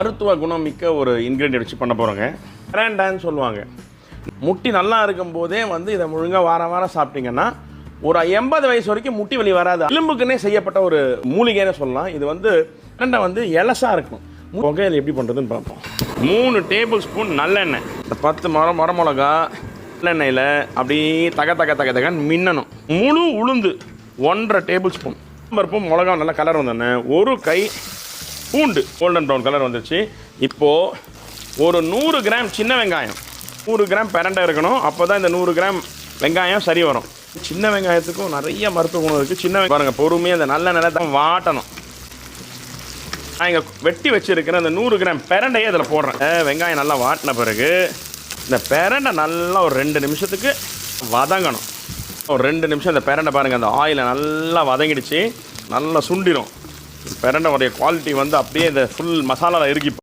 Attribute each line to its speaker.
Speaker 1: மருத்துவ குணம் மிக்க ஒரு இன்க்ரீடியன்ட் வச்சு பண்ண போகிறோங்க கிராண்டான்னு சொல்லுவாங்க. முட்டி நல்லா இருக்கும் போதே வந்து இதை முழுங்காக வாரம் வாரம் சாப்பிட்டீங்கன்னா ஒரு எண்பது வயசு வரைக்கும் முட்டி வலி வராது. எலும்புக்குன்னே செய்யப்பட்ட ஒரு மூலிகைன்னு சொல்லலாம். இது வந்து பிரண்டை வந்து எலசாக இருக்கும். புகையில் எப்படி பண்ணுறதுன்னு பார்ப்போம். மூணு டேபிள் ஸ்பூன் நல்லெண்ணெய். இந்த பத்து மரம் மர மிளகா நல்லெண்ணெயில் அப்படியே தக தக தக தகன்னு மின்னணும். முழு உளுந்து ஒன்றரை டேபிள் ஸ்பூன் பருப்பும் மிளகா நல்லா கலர் வந்தோடனே ஒரு கை பூண்டு. கோல்டன் ப்ரௌன் கலர் வந்துருச்சு. இப்போது ஒரு நூறு கிராம் சின்ன வெங்காயம். நூறு கிராம் பெரண்டை இருக்கணும். அப்போ தான் இந்த நூறு கிராம் வெங்காயம் சரி வரும். சின்ன வெங்காயத்துக்கும் நிறைய மருத்துவ குணம் இருக்குது சின்ன வெங்காயம் பாருங்கள் பொறுமையாக அந்த நல்ல நிலத்தை வாட்டணும். நான் இங்கே வெட்டி வச்சுருக்கிற அந்த நூறு கிராம் பெரண்டையே அதில் போடுறேன். வெங்காயம் நல்லா வாட்டின பிறகு இந்த பெரண்டை நல்லா ஒரு ரெண்டு நிமிஷத்துக்கு வதங்கணும். ஒரு ரெண்டு நிமிஷம் இந்த பெரண்டை பாருங்கள் அந்த ஆயிலை நல்லா வதங்கிடுச்சு. நல்லா சுண்டிடும் பிரண்டையோடைய குவாலிட்டி வந்து அப்படியே இந்த ஃபுல் மசாலாவில் இறுக்கி